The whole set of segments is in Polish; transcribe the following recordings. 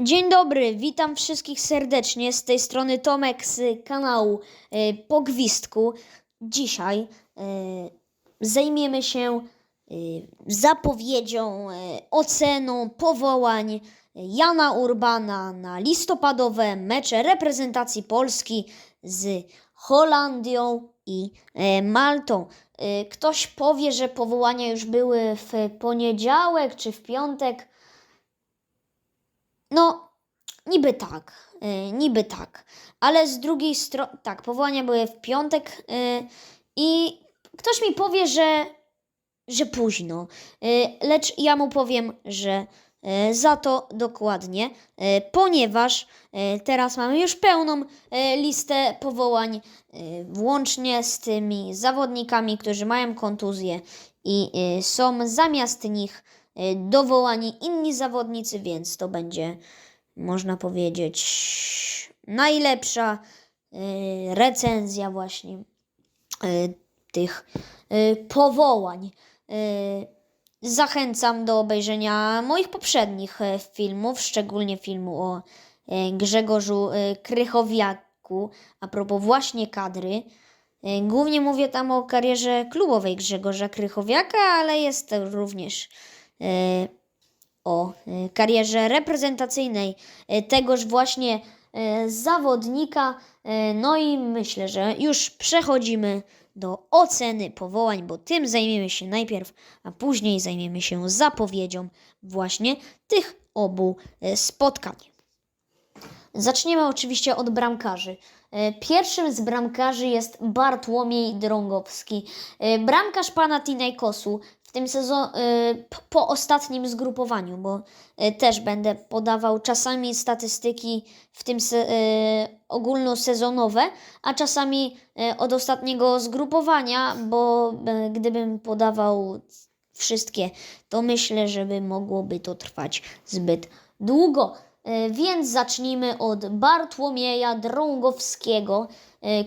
Dzień dobry, witam wszystkich serdecznie. Z tej strony Tomek z kanału e, Po Gwizdku. Dzisiaj e, zajmiemy się e, zapowiedzią, e, oceną powołań Jana Urbana na listopadowe mecze reprezentacji Polski z Holandią i e, Maltą. E, Ktoś powie, że powołania już były w poniedziałek czy w piątek. No, niby tak, y, niby tak, ale z drugiej strony, tak, powołania były w piątek y, i ktoś mi powie, że, że późno, y, lecz ja mu powiem, że y, za to dokładnie, y, ponieważ y, teraz mamy już pełną y, listę powołań, y, włącznie z tymi zawodnikami, którzy mają kontuzję i y, są zamiast nich dowołani inni zawodnicy, więc to będzie, można powiedzieć, najlepsza y, recenzja właśnie y, tych powołań. Zachęcam do obejrzenia moich poprzednich e, filmów, szczególnie filmu o e, Grzegorzu e, Krychowiaku, a propos właśnie kadry. E, Głównie mówię tam o karierze klubowej Grzegorza Krychowiaka, ale jest również e, o e, karierze reprezentacyjnej e, tegoż właśnie e, zawodnika. E, No i myślę, że już przechodzimy do oceny powołań, bo tym zajmiemy się najpierw, a później zajmiemy się zapowiedzią właśnie tych obu e, spotkań. Zaczniemy oczywiście od bramkarzy. E, Pierwszym z bramkarzy jest Bartłomiej Drągowski. E, Bramkarz Panathinaikosu w tym sezonie, po ostatnim zgrupowaniu, bo e, też będę podawał czasami statystyki w tym se, e, ogólnosezonowe, a czasami od ostatniego zgrupowania, bo gdybym podawał wszystkie, to myślę, że by mogłoby to trwać zbyt długo. Więc zacznijmy od Bartłomieja Drągowskiego,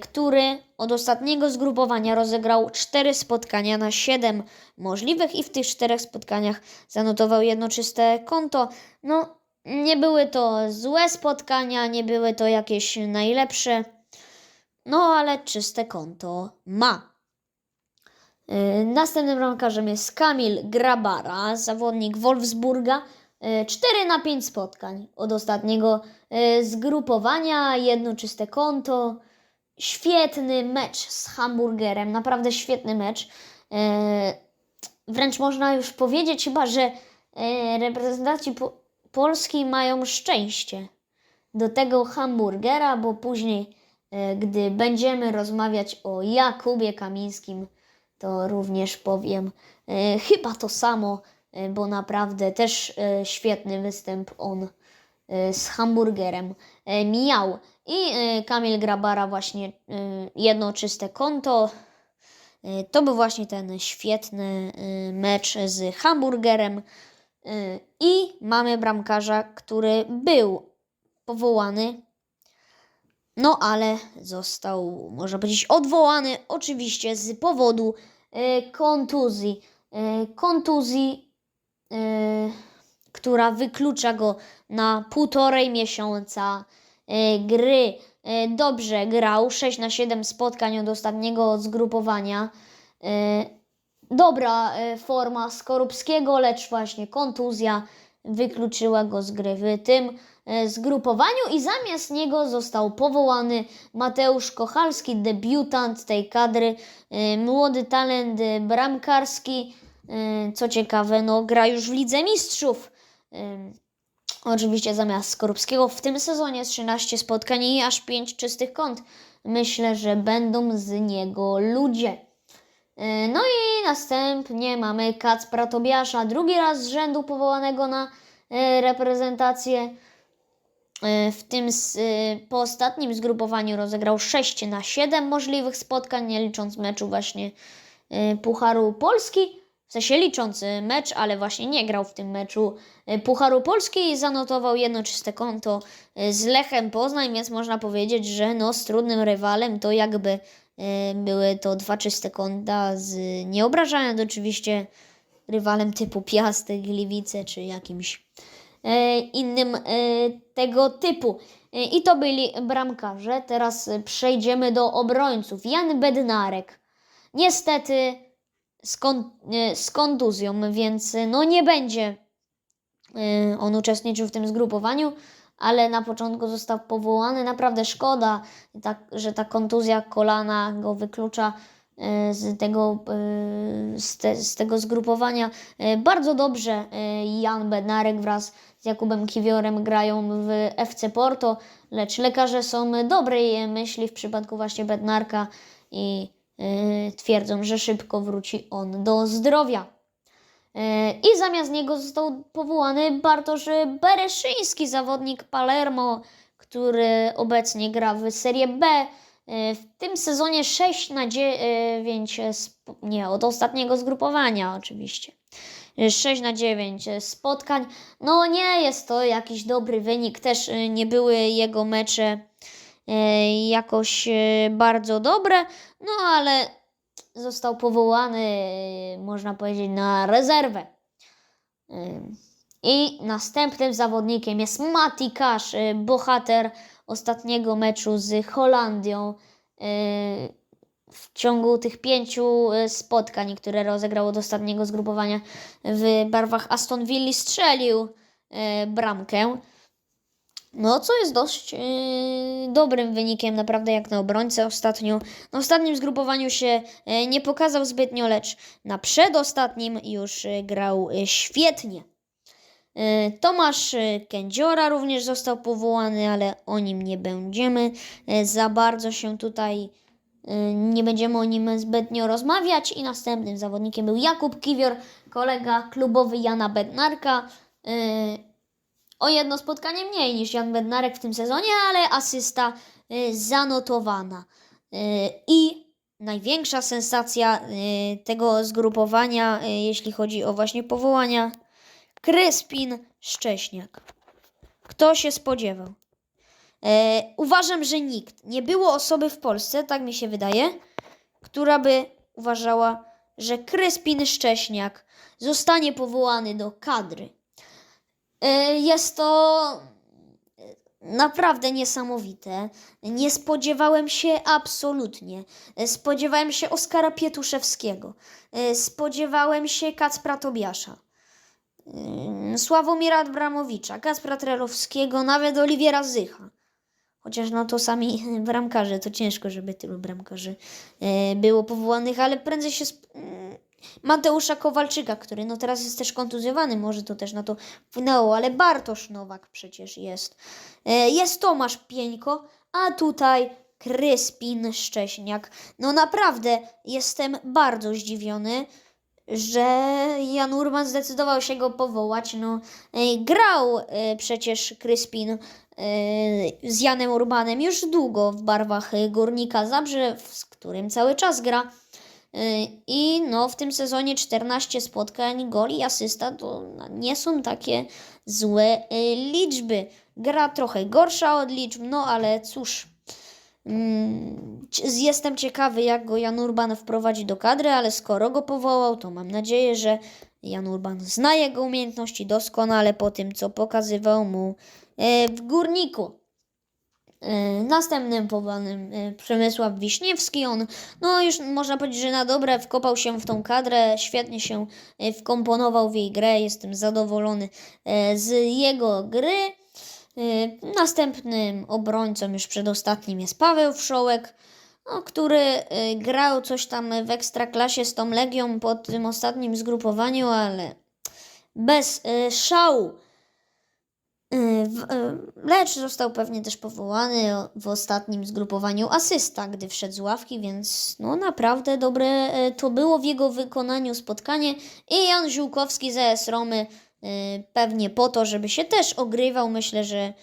który od ostatniego zgrupowania rozegrał 4 spotkania na 7 możliwych i w tych czterech spotkaniach zanotował jedno czyste konto. No, nie były to złe spotkania, nie były to jakieś najlepsze, no ale czyste konto ma. Yy, Następnym bramkarzem jest Kamil Grabara, zawodnik Wolfsburga. 4 na 5 spotkań od ostatniego zgrupowania, jedno czyste konto. Świetny mecz z Hamburgerem, naprawdę świetny mecz. Yy, Wręcz można już powiedzieć chyba, że yy, reprezentacji po Polski mają szczęście do tego hamburgera, bo później, yy, gdy będziemy rozmawiać o Jakubie Kamińskim, to również powiem e, chyba to samo, e, bo naprawdę też e, świetny występ on e, z hamburgerem e, miał. I e, Kamil Grabara właśnie e, jedno czyste konto. E, To był właśnie ten świetny mecz z hamburgerem. I mamy bramkarza, który był powołany no ale został, można powiedzieć, odwołany oczywiście z powodu kontuzji. Kontuzji, która wyklucza go na półtorej miesiąca gry. E, dobrze grał, 6 na 7 spotkań od ostatniego zgrupowania. E, dobra e, forma Skorupskiego, lecz właśnie kontuzja wykluczyła go z gry w tym e, zgrupowaniu i zamiast niego został powołany Mateusz Kochalski, debiutant tej kadry, e, młody talent e, bramkarski, e, co ciekawe, no gra już w Lidze Mistrzów. Oczywiście zamiast Skorupskiego w tym sezonie 13 spotkań i aż 5 czystych kąt. Myślę, że będą z niego ludzie. E, No i następnie mamy Kacpra Tobiasza, drugi raz z rzędu powołanego na e, reprezentację. E, W tym po ostatnim zgrupowaniu rozegrał 6 na 7 możliwych spotkań, nie licząc meczu właśnie Pucharu Polski. W sensie licząc e, mecz, ale właśnie nie grał w tym meczu e, Pucharu Polski i zanotował jedno czyste konto e, z Lechem Poznań, więc można powiedzieć, że no z trudnym rywalem to jakby e, były to dwa czyste konta z nie oczywiście rywalem typu Piastek, Gliwice czy jakimś innym tego typu. I to byli bramkarze. Teraz przejdziemy do obrońców. Jan Bednarek. Niestety z, kon, e, z kontuzją, więc e, no nie będzie e, on uczestniczył w tym zgrupowaniu, ale na początku został powołany. Naprawdę szkoda, że ta kontuzja kolana go wyklucza z tego, z, te, z tego zgrupowania. Bardzo dobrze Jan Bednarek wraz z Jakubem Kiwiorem grają w FC Porto, lecz lekarze są dobrej myśli w przypadku właśnie Bednarka i twierdzą, że szybko wróci on do zdrowia. E, I zamiast niego został powołany Bartosz Bereszyński, zawodnik Palermo, który obecnie gra w Serie B. E, W tym sezonie 6 na 9, sp- nie, od ostatniego zgrupowania oczywiście. E, 6 na 9 spotkań. No nie jest to jakiś dobry wynik, też nie były jego mecze jakoś e, bardzo dobre, no ale został powołany, e, można powiedzieć, na rezerwę. I następnym zawodnikiem jest Mati y, bohater ostatniego meczu z Holandią. W ciągu tych pięciu spotkań, które rozegrał od ostatniego zgrupowania w barwach Aston Villa, strzelił bramkę. No, co jest dość yy, dobrym wynikiem, naprawdę jak na obrońcę ostatnio. Na ostatnim zgrupowaniu się yy, nie pokazał zbytnio, lecz na przedostatnim już yy, grał yy, świetnie. Yy, Tomasz Kędziora również został powołany, ale o nim nie będziemy yy, za bardzo się tutaj, nie będziemy o nim zbytnio rozmawiać. I następnym zawodnikiem był Jakub Kiwior, kolega klubowy Jana Bednarka. O jedno spotkanie mniej niż Jan Bednarek w tym sezonie, ale asysta y, zanotowana. Y, I największa sensacja y, tego zgrupowania, jeśli chodzi o właśnie powołania, Kryspin Szcześniak. Kto się spodziewał? Uważam, że nikt. Nie było osoby w Polsce, tak mi się wydaje, która by uważała, że Kryspin Szcześniak zostanie powołany do kadry. E, Jest to naprawdę niesamowite. Nie spodziewałem się absolutnie. E, Spodziewałem się Oskara Pietuszewskiego. Spodziewałem się Kacpra Tobiasza. Sławomira Abramowicza, Kacpra Trelowskiego, nawet Oliwiera Zycha. Chociaż no to sami bramkarze, to ciężko, żeby tylu bramkarzy było powołanych, ale prędzej się... Mateusza Kowalczyka, który no teraz jest też kontuzjowany, może to też na to wpłynęło, ale Bartosz Nowak przecież jest. E, Jest Tomasz Pieńko, a tutaj Kryspin Szcześniak. No naprawdę jestem bardzo zdziwiony, że Jan Urban zdecydował się go powołać. No, e, grał e, przecież Kryspin z Janem Urbanem już długo w barwach Górnika Zabrze, z którym cały czas gra. Y, I no, w tym sezonie 14 spotkań, goli i asysta to nie są takie złe y, liczby. Gra trochę gorsza od liczb, no ale cóż. Mm, Jestem ciekawy, jak go Jan Urban wprowadzi do kadry, ale skoro go powołał, to mam nadzieję, że Jan Urban zna jego umiejętności doskonale po tym, co pokazywał mu e, w górniku. E, Następnym powołanym e, Przemysław Wiśniewski. On, no już można powiedzieć, że na dobre wkopał się w tą kadrę, świetnie się e, wkomponował w jej grę. Jestem zadowolony z jego gry. Następnym obrońcą, już przedostatnim, jest Paweł Wszołek, no, który grał coś tam w ekstraklasie z tą Legią po tym ostatnim zgrupowaniu, ale bez szału. Y, y, Lecz został pewnie też powołany w ostatnim zgrupowaniu asysta, gdy wszedł z ławki, więc no naprawdę dobre y, to było w jego wykonaniu spotkanie. I Jan Ziółkowski z AS Romy pewnie po to, żeby się też ogrywał. Myślę, że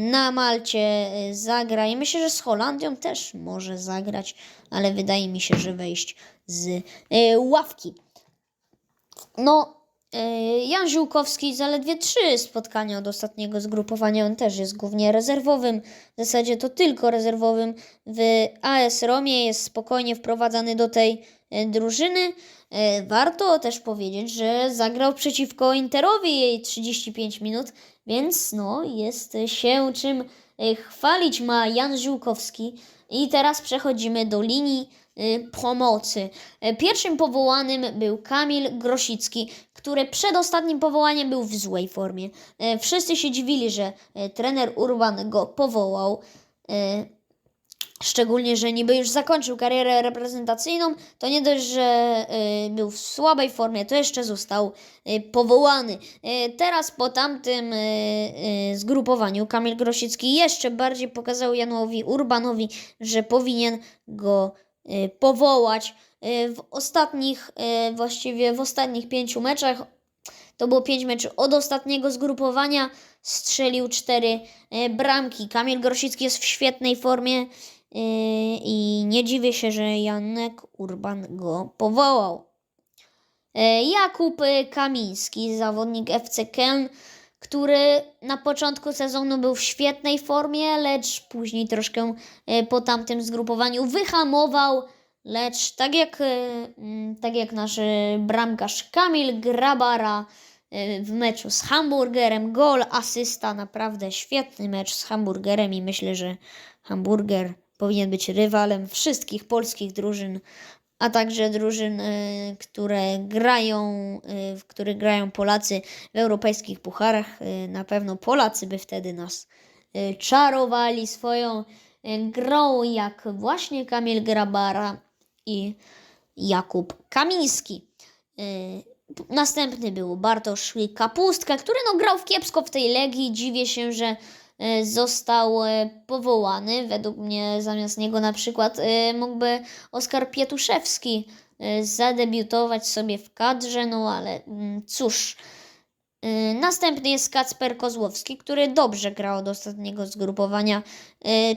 na Malcie zagra i myślę, że z Holandią też może zagrać, ale wydaje mi się, że wejść z ławki. No, e, Jan Ziółkowski zaledwie trzy spotkania od ostatniego zgrupowania. On też jest głównie rezerwowym. W zasadzie to tylko rezerwowym. W AS Romie jest spokojnie wprowadzany do tej e, drużyny. E, Warto też powiedzieć, że zagrał przeciwko Interowi jej 35 minut, więc no jest się czym e, chwalić ma Jan Ziółkowski. I teraz przechodzimy do linii pomocy. E, Pierwszym powołanym był Kamil Grosicki, który przed ostatnim powołaniem był w złej formie. E, Wszyscy się dziwili, że e, trener Urban go powołał. Szczególnie, że niby już zakończył karierę reprezentacyjną, to nie dość, że y, był w słabej formie, to jeszcze został y, powołany. Y, teraz po tamtym y, y, zgrupowaniu Kamil Grosicki jeszcze bardziej pokazał Janowi Urbanowi, że powinien go y, powołać. Y, w ostatnich, y, właściwie w ostatnich pięciu meczach, to było pięć meczów od ostatniego zgrupowania, strzelił cztery y, bramki. Kamil Grosicki jest w świetnej formie. I nie dziwię się, że Janek Urban go powołał. Jakub y, Kamiński, zawodnik FC Köln, który na początku sezonu był w świetnej formie, lecz później troszkę y, po tamtym zgrupowaniu wyhamował, lecz tak jak, mm, tak jak nasz y, bramkarz Kamil Grabara w meczu z Hamburgerem, gol, asysta, naprawdę świetny mecz z Hamburgerem i myślę, że Hamburger powinien być rywalem wszystkich polskich drużyn, a także drużyn, które grają, y, w których grają Polacy w europejskich pucharach. Y, Na pewno Polacy by wtedy nas y, czarowali swoją grą, jak właśnie Kamil Grabara i Jakub Kamiński. Następny był Bartosz Kapustka, który no grał w kiepsko w tej Legii. Dziwię się, że został e, powołany. Według mnie zamiast niego na przykład e, mógłby Oskar Pietuszewski zadebiutować sobie w kadrze, no ale mm, cóż. Następny jest Kacper Kozłowski, który dobrze grał od ostatniego zgrupowania.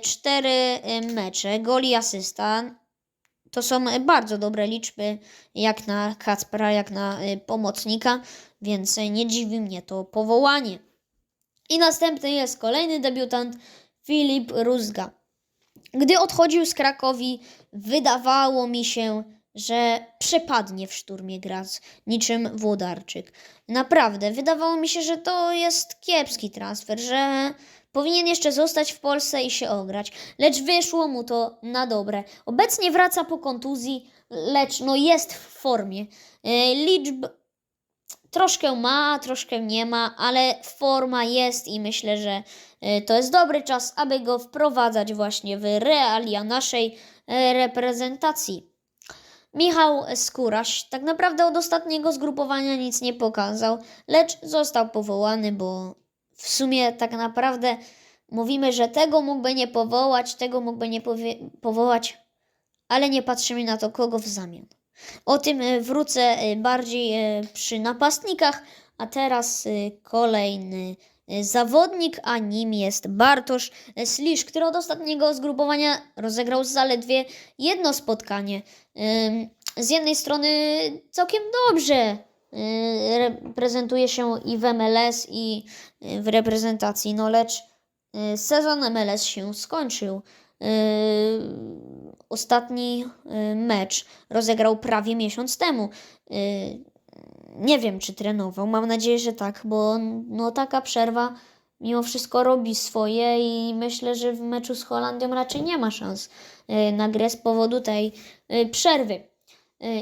Cztery mecze, gol i asysta. To są bardzo dobre liczby, jak na Kacpera, jak na pomocnika, więc nie dziwi mnie to powołanie. I następny jest kolejny debiutant, Filip Rózga. Gdy odchodził z Krakowi, wydawało mi się, że przepadnie w szturmie Graz, niczym Włodarczyk. Naprawdę, wydawało mi się, że to jest kiepski transfer, że powinien jeszcze zostać w Polsce i się ograć, lecz wyszło mu to na dobre. Obecnie wraca po kontuzji, lecz no jest w formie. E, Liczb troszkę ma, troszkę nie ma, ale forma jest i myślę, że e, to jest dobry czas, aby go wprowadzać właśnie w realia naszej e, reprezentacji. Michał Skóraś tak naprawdę od ostatniego zgrupowania nic nie pokazał, lecz został powołany, bo w sumie tak naprawdę mówimy, że tego mógłby nie powołać, tego mógłby nie powołać, ale nie patrzymy na to, kogo w zamian. O tym e, wrócę e, bardziej e, przy napastnikach, a teraz kolejny zawodnik, a nim jest Bartosz Slisz, który od ostatniego zgrupowania rozegrał zaledwie jedno spotkanie. Z jednej strony całkiem dobrze reprezentuje się i w MLS, i w reprezentacji, no lecz sezon MLS się skończył. Y, Ostatni y, mecz rozegrał prawie miesiąc temu. Y, Nie wiem, czy trenował. Mam nadzieję, że tak, bo no, taka przerwa mimo wszystko robi swoje i myślę, że w meczu z Holandią raczej nie ma szans na grę z powodu tej przerwy.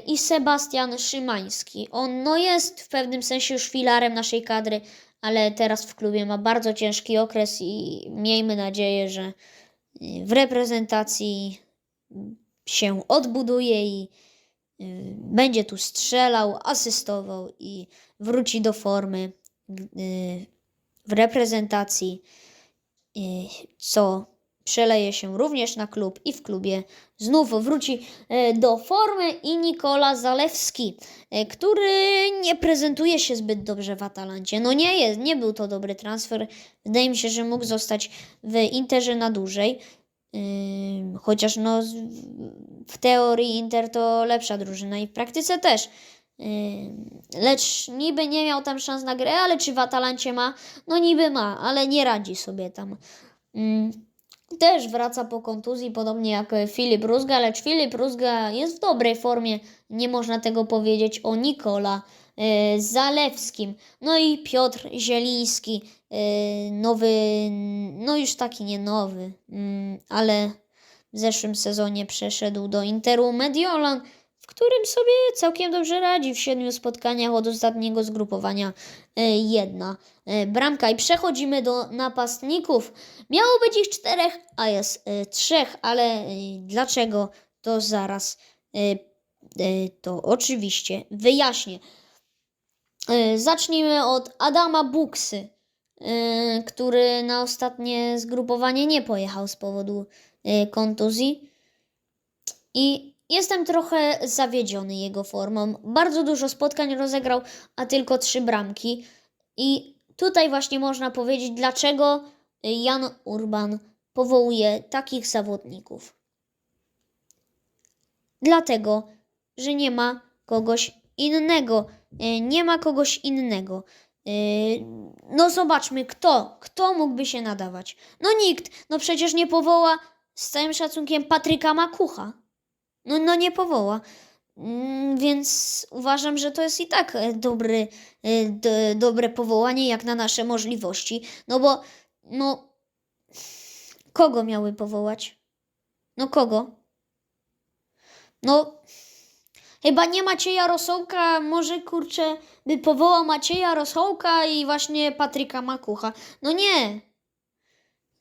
I Sebastian Szymański. On no, jest w pewnym sensie już filarem naszej kadry, ale teraz w klubie ma bardzo ciężki okres i miejmy nadzieję, że w reprezentacji się odbuduje i y, będzie tu strzelał, asystował i wróci do formy y, w reprezentacji, y, co przeleje się również na klub i w klubie znów wróci e, do formy i Nikola Zalewski, e, który nie prezentuje się zbyt dobrze w Atalancie. No nie jest, nie był to dobry transfer. Wydaje mi się, że mógł zostać w Interze na dłużej. Chociaż no, w teorii Inter to lepsza drużyna i w praktyce też. Lecz niby nie miał tam szans na grę, ale czy w Atalancie ma? No niby ma, ale nie radzi sobie tam. Też wraca po kontuzji, podobnie jak e, Filip Rózga, lecz Filip Rózga jest w dobrej formie. Nie można tego powiedzieć o Nikola e, Zalewskim. No i Piotr Zieliński, e, nowy, no już taki nie nowy, mm, ale w zeszłym sezonie przeszedł do Interu Mediolan, którym sobie całkiem dobrze radzi. W siedmiu spotkaniach od ostatniego zgrupowania e, jedna e, bramka. I przechodzimy do napastników. Miało być ich czterech, a jest e, trzech, ale dlaczego to zaraz to oczywiście wyjaśnię. Zacznijmy od Adama Buksy, który na ostatnie zgrupowanie nie pojechał z powodu kontuzji. I jestem trochę zawiedziony jego formą. Bardzo dużo spotkań rozegrał, a tylko trzy bramki. I tutaj właśnie można powiedzieć, dlaczego Jan Urban powołuje takich zawodników. Dlatego, że nie ma kogoś innego. E, Nie ma kogoś innego. E, No zobaczmy, kto? Kto mógłby się nadawać? No nikt. No przecież nie powoła z całym szacunkiem Patryka Makucha. No, no nie powoła. Mm, Więc uważam, że to jest i tak e, dobry, e, do, dobre powołanie jak na nasze możliwości. No bo, no, kogo miały powołać? No kogo? No, chyba nie Macieja Rosołka, może kurczę, by powołał Macieja Rosołka i właśnie Patryka Makucha. No nie.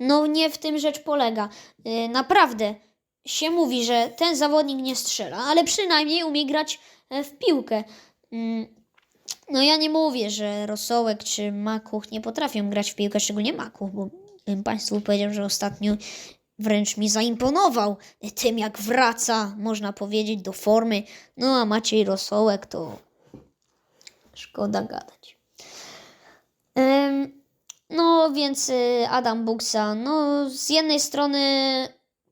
No nie w tym rzecz polega. Yy, naprawdę się mówi, że ten zawodnik nie strzela, ale przynajmniej umie grać e, w piłkę. Mm, No ja nie mówię, że Rosołek czy Makuch nie potrafią grać w piłkę, szczególnie Makuch, bo bym Państwu powiedział, że ostatnio wręcz mi zaimponował tym, jak wraca, można powiedzieć, do formy. No a Maciej Rosołek to szkoda gadać. No więc y, Adam Buksa, no z jednej strony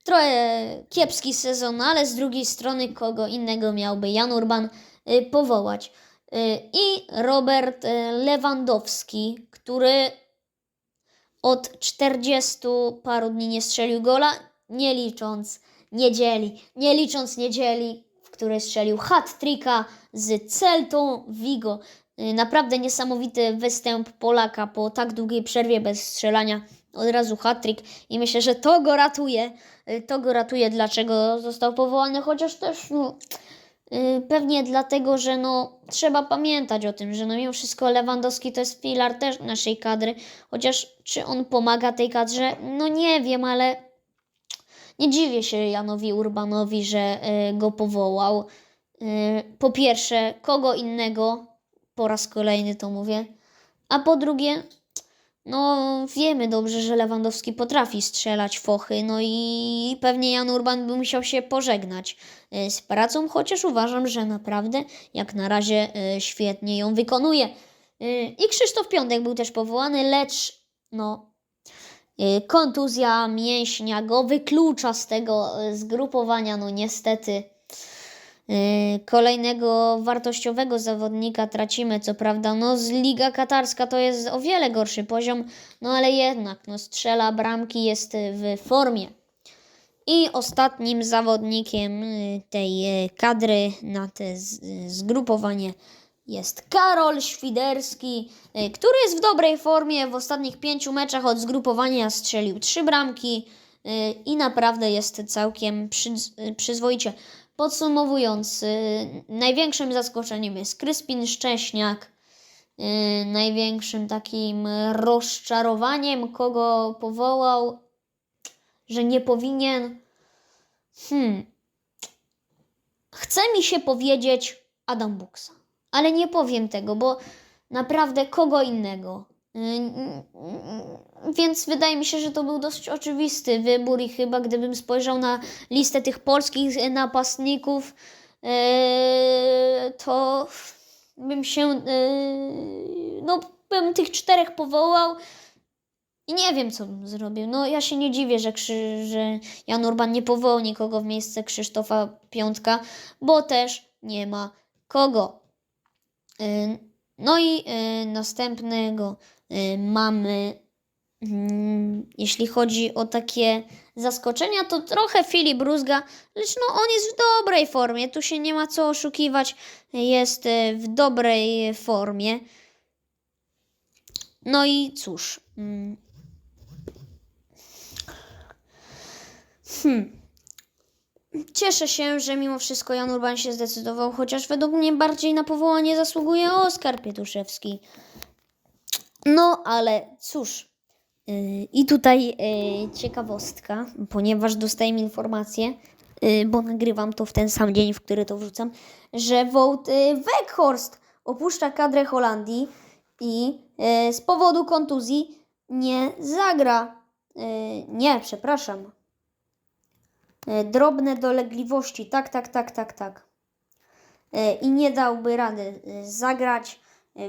trochę kiepski sezon, ale z drugiej strony kogo innego miałby Jan Urban y, powołać. Y, I Robert y, Lewandowski, który od 40 paru dni nie strzelił gola, nie licząc niedzieli. Nie licząc niedzieli, w której strzelił hat-tricka z Celtą Vigo. Naprawdę niesamowity występ Polaka po tak długiej przerwie bez strzelania. Od razu hat-trick i myślę, że to go ratuje. Y, To go ratuje, dlaczego został powołany, chociaż też no, y, pewnie dlatego, że no, trzeba pamiętać o tym, że no mimo wszystko Lewandowski to jest filar też naszej kadry, chociaż czy on pomaga tej kadrze? No nie wiem, ale nie dziwię się Janowi Urbanowi, że y, go powołał. Po pierwsze, kogo innego, po raz kolejny to mówię, a po drugie, no wiemy dobrze, że Lewandowski potrafi strzelać fochy, no i pewnie Jan Urban by musiał się pożegnać y, z pracą, chociaż uważam, że naprawdę jak na razie y, świetnie ją wykonuje. Y, I Krzysztof Piątek był też powołany, lecz no kontuzja mięśnia go wyklucza z tego zgrupowania, no niestety. Y, Kolejnego wartościowego zawodnika tracimy, co prawda. No, z Liga Katarska to jest o wiele gorszy poziom, no ale jednak, no, strzela bramki, jest w formie. I ostatnim zawodnikiem y, tej y, kadry na te zgrupowanie jest Karol Świderski, który jest w dobrej formie. W ostatnich pięciu meczach od zgrupowania strzelił trzy bramki i naprawdę jest całkiem przyz- przyzwoicie. Podsumowując, y, największym zaskoczeniem jest Kryspin Szcześniak. Y, największym takim rozczarowaniem, kogo powołał, że nie powinien. Hmm. Chce mi się powiedzieć Adam Buksa, ale nie powiem tego, bo naprawdę kogo innego. Y, Więc wydaje mi się, że to był dosyć oczywisty wybór i chyba gdybym spojrzał na listę tych polskich y, napastników, y, to bym się, no bym tych czterech powołał i nie wiem, co bym zrobił. No ja się nie dziwię, że, Krzy, że Jan Urban nie powołał nikogo w miejsce Krzysztofa Piątka, bo też nie ma kogo. No i następnego mamy Mm, Jeśli chodzi o takie zaskoczenia, to trochę Filip Rózga, lecz no on jest w dobrej formie, tu się nie ma co oszukiwać, jest e, w dobrej formie. No i cóż. mm. Hmm. Cieszę się, że mimo wszystko Jan Urban się zdecydował, chociaż według mnie bardziej na powołanie zasługuje Oskar Pietuszewski. No, ale cóż. Yy, I tutaj yy, ciekawostka, ponieważ dostałem informację, yy, bo nagrywam to w ten sam dzień, w który to wrzucam, że Wout Weghorst opuszcza kadrę Holandii i z powodu kontuzji nie zagra. Nie, przepraszam. Drobne dolegliwości, tak, tak, tak, tak, tak. I nie dałby rady zagrać.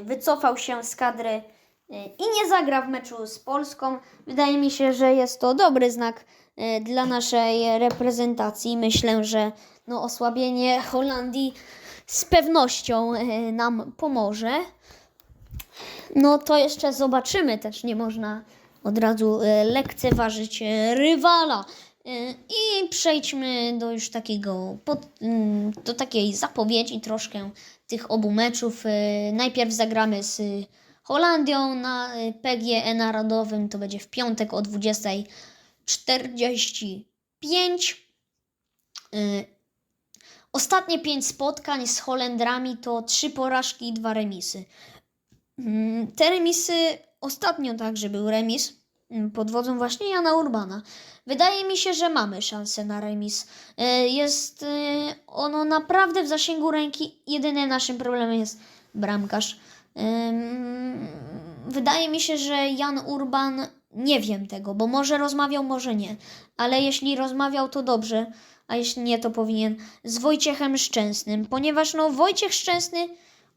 Wycofał się z kadry i nie zagra w meczu z Polską. Wydaje mi się, że jest to dobry znak yy, dla naszej reprezentacji. Myślę, że no, osłabienie Holandii z pewnością yy, nam pomoże. No to jeszcze zobaczymy. Też nie można od razu lekceważyć rywala. I przejdźmy do już takiego, pod, mm, do takiej zapowiedzi troszkę tych obu meczów. Najpierw zagramy z Holandią na e, PGE Narodowym. To będzie w piątek o 20.45. E, Ostatnie pięć spotkań z Holendrami to trzy porażki i dwa remisy. Mm, Te remisy, ostatnio także był remis mm, pod wodzą właśnie Jana Urbana. Wydaje mi się, że mamy szansę na remis. E, Jest ono naprawdę w zasięgu ręki. Jedynym naszym problemem jest bramkarz. Wydaje mi się, że Jan Urban, nie wiem tego, bo może rozmawiał, może nie. Ale jeśli rozmawiał, to dobrze, a jeśli nie, to powinien z Wojciechem Szczęsnym, ponieważ no Wojciech Szczęsny,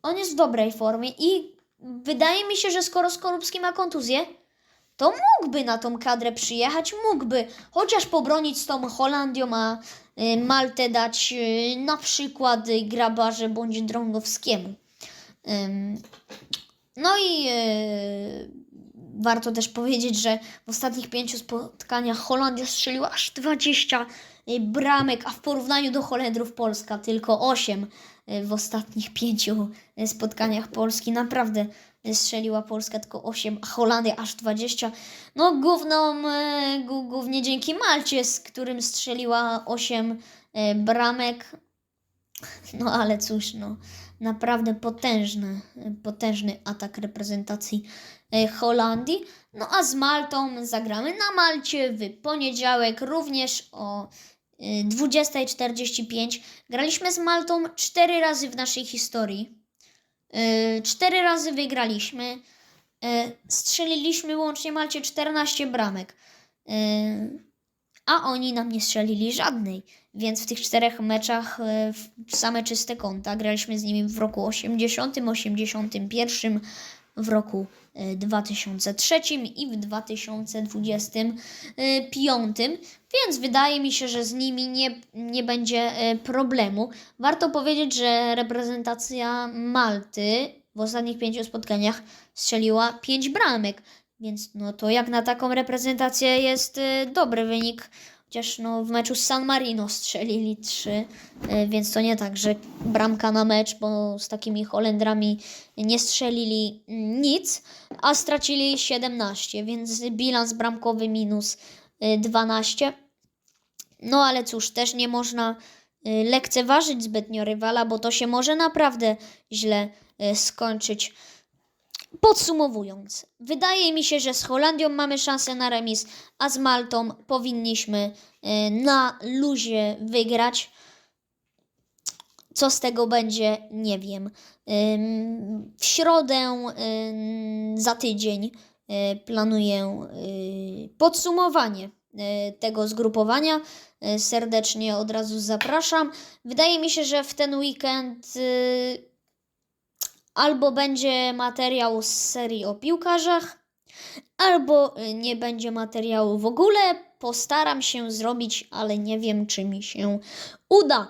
on jest w dobrej formie i wydaje mi się, że skoro Skorupski ma kontuzję, to mógłby na tą kadrę przyjechać, mógłby chociaż pobronić z tą Holandią, a y, Maltę dać y, na przykład Grabarze bądź Drągowskiemu. No i y, warto też powiedzieć, że w ostatnich pięciu spotkaniach Holandia strzeliła aż 20 y, bramek, a w porównaniu do Holendrów Polska tylko 8 y, w ostatnich pięciu spotkaniach Polski. Naprawdę strzeliła Polska tylko 8, a Holandia aż 20. No główną, głównie dzięki Malcie, z którym strzeliła 8 y, bramek. No ale cóż, no naprawdę potężny, potężny atak reprezentacji e, Holandii. No a z Maltą zagramy na Malcie w poniedziałek również o e, 20.45. Graliśmy z Maltą cztery razy w naszej historii. E, Cztery razy wygraliśmy. E, Strzeliliśmy łącznie Malcie 14 bramek. E, A oni nam nie strzelili żadnej. Więc w tych czterech meczach e, w same czyste konta. Graliśmy z nimi w roku 80, 81, w roku e, 2003 i w 2025. Więc wydaje mi się, że z nimi nie, nie będzie e, problemu. Warto powiedzieć, że reprezentacja Malty w ostatnich pięciu spotkaniach strzeliła 5 bramek. Więc no to jak na taką reprezentację jest e, dobry wynik. Chociaż no, w meczu z San Marino strzelili trzy, e, więc to nie tak, że bramka na mecz, bo z takimi Holendrami nie strzelili mm, nic, a stracili 17, więc bilans bramkowy minus e, 12. No ale cóż, też nie można e, lekceważyć zbytnio rywala, bo to się może naprawdę źle skończyć. Podsumowując, wydaje mi się, że z Holandią mamy szansę na remis, a z Maltą powinniśmy e, na luzie wygrać. Co z tego będzie, nie wiem. Ym, W środę ym, za tydzień e, planuję podsumowanie e, tego zgrupowania. E, Serdecznie od razu zapraszam. Wydaje mi się, że w ten weekend albo będzie materiał z serii o piłkarzach, albo y, nie będzie materiału w ogóle. Postaram się zrobić, ale nie wiem, czy mi się uda.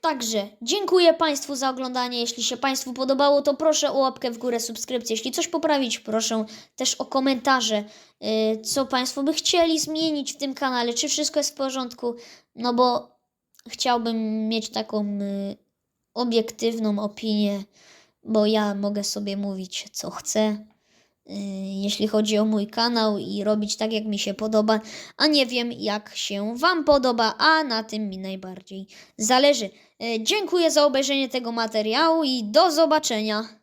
Także dziękuję Państwu za oglądanie. Jeśli się Państwu podobało, to proszę o łapkę w górę, subskrypcję. Jeśli coś poprawić, proszę też o komentarze, y, co Państwo by chcieli zmienić w tym kanale, czy wszystko jest w porządku. No bo chciałbym mieć taką y, obiektywną opinię, bo ja mogę sobie mówić, co chcę, y, jeśli chodzi o mój kanał i robić tak, jak mi się podoba, a nie wiem, jak się Wam podoba, a na tym mi najbardziej zależy. E, Dziękuję za obejrzenie tego materiału i do zobaczenia.